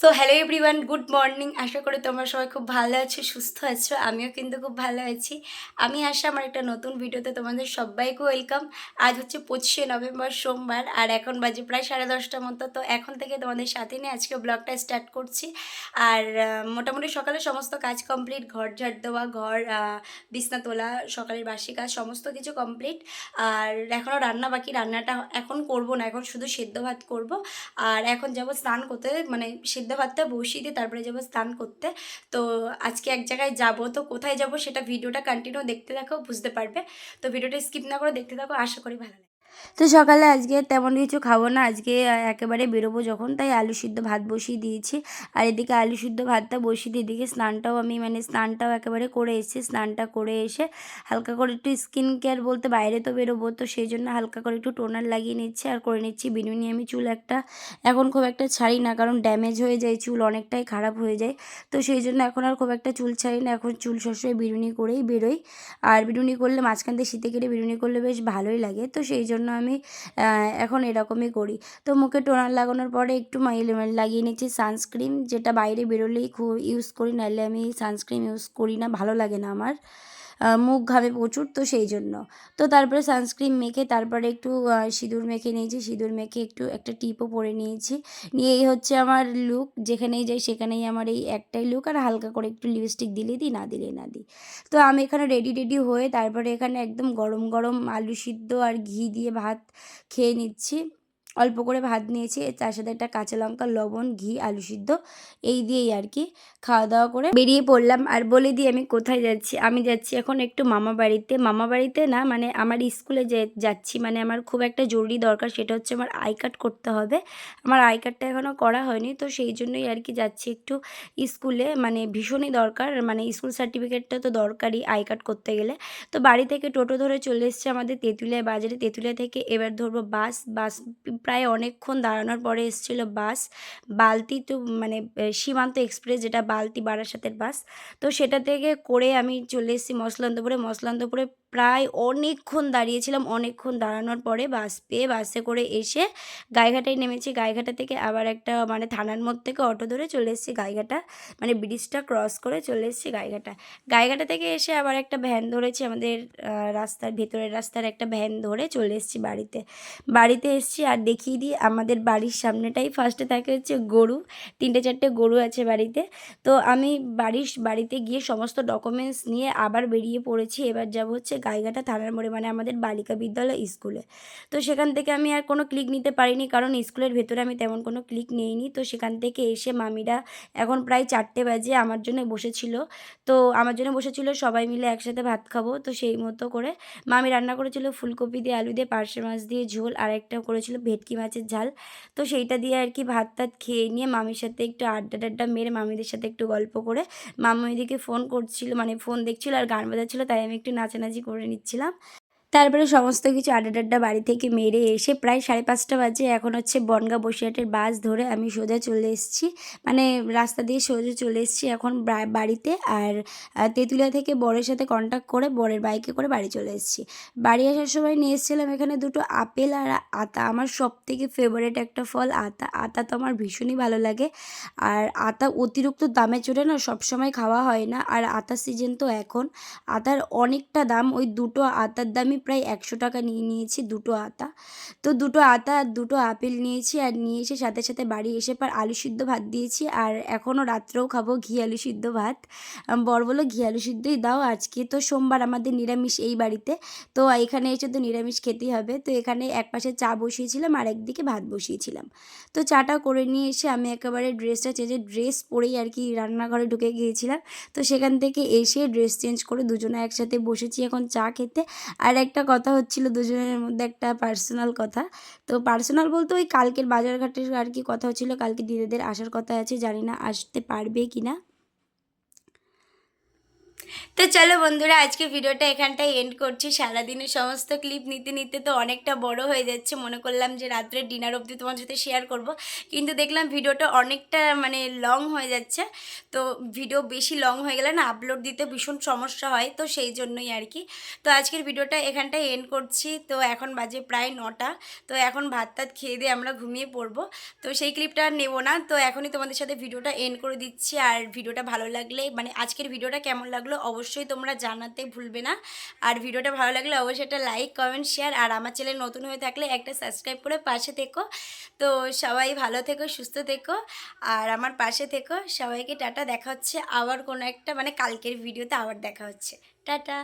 So hello everyone good morning আশা করি তোমরা সবাই খুব ভালো আছো, সুস্থ আছো, আমিও কিন্তু খুব ভালো আছি। আমি আসা আমার একটা নতুন ভিডিওতে তোমাদের সবাইকে ওয়েলকাম আজ হচ্ছে পঁচিশে নভেম্বর, সোমবার, আর এখন বাজে প্রায় সাড়ে দশটার মতো। তো এখন থেকে তোমাদের সাথে নিয়ে আজকে ব্লগটা স্টার্ট করছি। আর মোটামুটি সকালে সমস্ত কাজ কমপ্লিট ঘর ঝাড় দেওয়া, ঘর বিছনা তোলা, সকালের বাসি কাজ, সমস্ত কিছু কমপ্লিট আর এখনও রান্না বাকি, রান্নাটা এখন করব না, এখন শুধু সেদ্ধ ভাত করব। আর এখন যাব স্নান করতে মানে সিদ্ধ ভাতটা বসিয়ে দিয়ে তারপরে যাব স্নান করতে। তো আজকে এক জায়গায় যাব। তো কোথায় যাব সেটা ভিডিওটা কন্টিনিউ দেখতে থাকো, বুঝতে পারবে। তো ভিডিওটা স্কিপ না করে দেখতে থাকো। আশা করি ভালো লাগে তো সকালে আজকে তেমন কিছু খাব না। আজকে একেবারে বেরোবো যখন, তাই আলু সিদ্ধ ভাত বসিয়ে দিয়েছি। আর এদিকে আলু সিদ্ধ ভাতটা বসিয়ে দিয়ে এদিকে স্নানটাও আমি মানে স্নানটাও একেবারে করে এসেছি, স্নানটা করে এসে হালকা করে একটু স্কিন কেয়ার বলতে বাইরে তো বেরোবো, তো সেই জন্য হালকা করে একটু টোনার লাগিয়ে নিচ্ছি আর করে নিচ্ছি বিনুনি আমি চুল একটা, এখন খুব একটা ছাড়ি না, কারণ ড্যামেজ হয়ে যায় চুল, অনেকটাই খারাপ হয়ে যায়। তো সেই জন্য এখন আর খুব একটা চুল ছাড়ি না, এখন চুল সবসময় বিনুনি করেই বেরোই। আর বিনুনি করলে মাঝখান দিয়ে শীতে কেটে বিনুনি করলে বেশ ভালোই লাগে, তো সেই জন্য আমি এখন এরকমই করি। তো মুখে টোনার লাগানোর পরে একটু লাগিয়ে নিচ্ছি সানস্ক্রিন, যেটা বাইরে বেরোলেই খুব ইউজ করি, নাহলে আমি সানস্ক্রিন ইউজ করি না, ভালো লাগে না আমার। মুখ ঘামে প্রচুর, তো সেই জন্য। তো তারপরে সানস্ক্রিন মেখে তারপরে একটু সিঁদুর মেখে নিয়েছি। সিঁদুর মেখে একটু একটা টিপও পরে নিয়েছি। নিয়ে এই হচ্ছে আমার লুক যেখানেই যাই সেখানেই আমার এই একটাই লুক আর হালকা করে একটু লিপস্টিক দিলে দিই, না দিলে না দিই। তো আমি এখানে রেডি রেডি হয়ে তারপরে এখানে একদম গরম গরম আলু সিদ্ধ আর ঘি দিয়ে ভাত খেয়ে নিচ্ছি। অল্প করে ভাত নিয়েছি, তার সাথে একটা কাঁচা লঙ্কা, লবণ, ঘি, আলু সিদ্ধ, এই দিয়েই আর কি খাওয়া দাওয়া করে বেরিয়ে পড়লাম। আর বলে দিই আমি কোথায় যাচ্ছি? আমি যাচ্ছি এখন একটু মামা বাড়িতে। মামা বাড়িতে না মানে আমার স্কুলে যে যাচ্ছি মানে আমার খুব একটা জরুরি দরকার, সেটা হচ্ছে আমার আই কার্ড করতে হবে। আমার আই কার্ডটা এখনও করা হয়নি, তো সেই জন্যই আর কি যাচ্ছি একটু স্কুলে। মানে ভীষণই দরকার মানে স্কুল সার্টিফিকেটটা তো দরকারই আই কার্ড করতে গেলে। তো বাড়ি থেকে টোটো ধরে চলে এসছে আমাদের তেঁতুলিয়া বাজারে। তেঁতুলিয়া থেকে এবার ধরবো বাস বাস প্রায় অনেকক্ষণ দাঁড়ানোর পরে এসেছিল বাস। বালতি তো মানে সীমান্ত এক্সপ্রেস যেটা বালতি, বারাসাতের বাস। তো সেটা থেকে করে আমি চলে এসেছি মসলান্তপুরে মসলান্তপুরে প্রায় অনেকক্ষণ দাঁড়িয়েছিলাম। অনেকক্ষণ দাঁড়ানোর পরে বাস পেয়ে বাসে করে এসে গায়েঘাটায় নেমেছি। গায়েঘাটা থেকে আবার একটা মানে থানার মধ্যে থেকে অটো ধরে চলে এসেছি গায়েঘাটা মানে ব্রিজটা ক্রস করে চলে এসেছি গায়েঘাটা গায়েঘাটা থেকে এসে আবার একটা ভ্যান ধরেছি। আমাদের রাস্তার ভেতরের রাস্তার একটা ভ্যান ধরে চলে এসেছি বাড়িতে। বাড়িতে এসেছি আর দেখিয়ে দিই, আমাদের বাড়ির সামনেটাই ফার্স্টে থাকে হচ্ছে গরু। তিনটে চারটে গরু আছে বাড়িতে। তো আমি বাড়ির, বাড়িতে গিয়ে সমস্ত ডকুমেন্টস নিয়ে আবার বেরিয়ে পড়েছি। এবার যাব হচ্ছে গাইঘাটা থানার মোড়ে মানে আমাদের বালিকা বিদ্যালয় স্কুলে। তো সেখান থেকে আমি আর কোনো ক্লিক নিতে পারিনি, কারণ স্কুলের ভেতরে আমি তেমন কোনো ক্লিক নেইনি। তো সেখান থেকে এসে মামিরা এখন প্রায় চারটে বাজে আমার জন্য বসেছিল। তো আমার জন্য বসেছিল, সবাই মিলে একসাথে ভাত খাব। তো সেই মতো করে মামি রান্না করেছিল ফুলকপি দিয়ে, আলু দিয়ে, পার্শে মাছ দিয়ে, ঝোল, আর একটা করেছিল ভেটকি মাছের ঝাল। তো সেইটা দিয়ে আর কি ভাত টাত খেয়ে নিয়ে মামির সাথে একটু আড্ডা টাড্ডা মেরে মামিদের সাথে একটু গল্প করে মামা ফোন করছিল মানে ফোন দেখছিল আর গান বাজাচ্ছিল, তাই আমি একটু নাচানাচি করে নিচ্ছিলাম। তারপরে সমস্ত কিছু আড্ডা টাড্ডা বাড়ি থেকে মেরে এসে প্রায় সাড়ে পাঁচটা বাজে এখন হচ্ছে বনগা বসিরহাটের বাস ধরে আমি সোজা চলে এসেছি। মানে রাস্তা দিয়ে সোজা চলে এসেছি এখন বাড়িতে আর তেঁতুলিয়া থেকে বরের সাথে কন্ট্যাক্ট করে বরের বাইকে করে বাড়ি চলে এসেছি। বাড়ি আসার সময় নিয়ে এসেছিলাম এখানে দুটো আপেল আর আতা। আমার সব থেকে ফেভারেট একটা ফল আতা। আতা তো আমার ভীষণই ভালো লাগে। আর আতা অতিরিক্ত দামে চড়ে না সবসময় খাওয়া হয় না। আর আতার সিজন তো এখন। আতার অনেকটা দাম। ওই দুটো আতার দামই প্রায় একশো টাকা নিয়ে নিয়েছি দুটো আতা। তো দুটো আতা আর দুটো আপেল নিয়েছি আর নিয়ে এসে সাথে সাথে বাড়ি এসে পর আলু সিদ্ধ ভাত দিয়েছি আর এখনও রাত্রেও খাব ঘি আলু সিদ্ধ ভাত। বর বলো ঘি আলু সিদ্ধই দাও, আজকে তো সোমবার আমাদের নিরামিষ এই বাড়িতে। তো এখানে এসে তো নিরামিষ খেতেই হবে। তো এখানে এক পাশে চা বসিয়েছিলাম, আর একদিকে ভাত বসিয়েছিলাম। তো চাটা করে নিয়ে এসে আমি একেবারে ড্রেসটা চেঞ্জে, ড্রেস পরেই আর কি রান্নাঘরে ঢুকে গিয়েছিলাম। তো সেখান থেকে এসে ড্রেস চেঞ্জ করে দুজনে একসাথে বসেছি এখন চা খেতে। আর একটা কথা হচ্ছিল দুজনের মধ্যে একটা পার্সোনাল কথা। তো পার্সোনাল বলতে ওই কালকের বাজারঘাটের আর কি কথা হচ্ছিল, কালকে দিদিদের আসার কথা আছে, জানি না আসতে পারবে কি না তো চলো বন্ধুরা, আজকে ভিডিওটা এখানটায় এন্ড করছি। সারাদিনের সমস্ত ক্লিপ নিতে নিতে তো অনেকটা বড় হয়ে যাচ্ছে। মনে করলাম যে রাত্রে ডিনার অবধি তোমার সাথে শেয়ার করব। কিন্তু দেখলাম ভিডিওটা অনেকটা মানে লং হয়ে যাচ্ছে। তো ভিডিও বেশি লং হয়ে গেলে না আপলোড দিতে ভীষণ সমস্যা হয়। তো সেই জন্যই আর কি। তো আজকের ভিডিওটা এখানটায় এন্ড করছি। তো এখন বাজে প্রায় নটা। তো এখন ভাত টাত খেয়ে দিয়ে আমরা ঘুমিয়ে পড়ব। তো সেই ক্লিপটা আর নেব না। তো এখনই তোমাদের সাথে ভিডিওটা এন্ড করে দিচ্ছি। আর ভিডিওটা ভালো লাগলে মানে আজকের ভিডিওটা কেমন লাগল অবশ্যই তোমরা জানাতে ভুলবে না। আর ভিডিওটা ভালো লাগলে অবশ্যই একটা লাইক, কমেন্ট শেয়ার আর আমার চ্যানেল নতুন হয়ে থাকলে একটা সাবস্ক্রাইব করে পাশে থেকো। তো সবাই ভালো থেকো, সুস্থ থেকো, আর আমার পাশে থেকো। সবাইকে টাটা, দেখা হচ্ছে আবার কোনো একটা মানে কালকের ভিডিওতে আবার দেখা হচ্ছে। টাটা।